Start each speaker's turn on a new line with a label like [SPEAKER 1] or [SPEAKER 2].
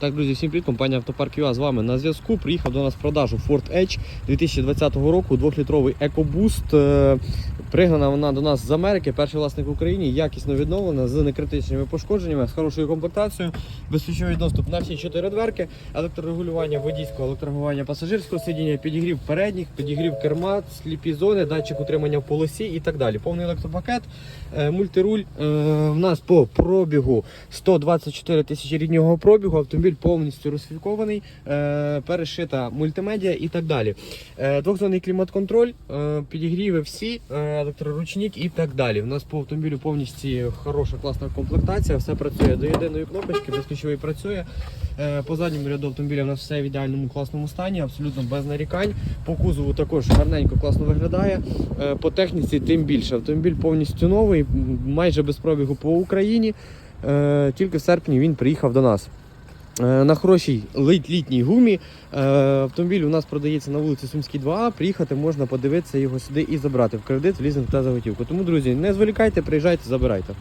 [SPEAKER 1] Так, друзі, всім привіт, компанія Автопарк ЮА з вами на зв'язку. Приїхав до нас в продажу Ford Edge 2020 року, 2-літровий EcoBoost. Е, Пригнана вона до нас з Америки, перший власник в Україні, якісно відновлена, з некритичними пошкодженнями, з хорошою комплектацією, безключовий доступ на всі чотири дверки, електрорегулювання водійського, електрорегулювання пасажирського сидіння, підігрів передніх, підігрів керма, сліпі зони, датчик утримання в полосі і так далі. Повний електропакет, е, мультируль. Е, В нас по пробігу 124 тисячі ріднього пробігу, автомобіль повністю розфікований, е, перешита мультимедіа і так далі. Е, Двохзонний клімат-контроль, е, підігріви всі, електроручник і так далі. У нас по автомобілю повністю хороша класна комплектація, все працює до єдиної кнопочки, безключовий працює. По задньому ряду автомобіля у нас все в ідеальному класному стані, абсолютно без нарікань. По кузову також гарненько класно виглядає. По техніці тим більше. Автомобіль повністю новий, майже без пробігу по Україні. Тільки в серпні він приїхав до нас. Е, На хорошій літній гумі. Е, Автомобіль у нас продається на вулиці Сумській 2А. Приїхати можна подивитися його сюди і забрати в кредит, в лізинг та заготівку. Тому, друзі, не зволікайте, приїжджайте, забирайте.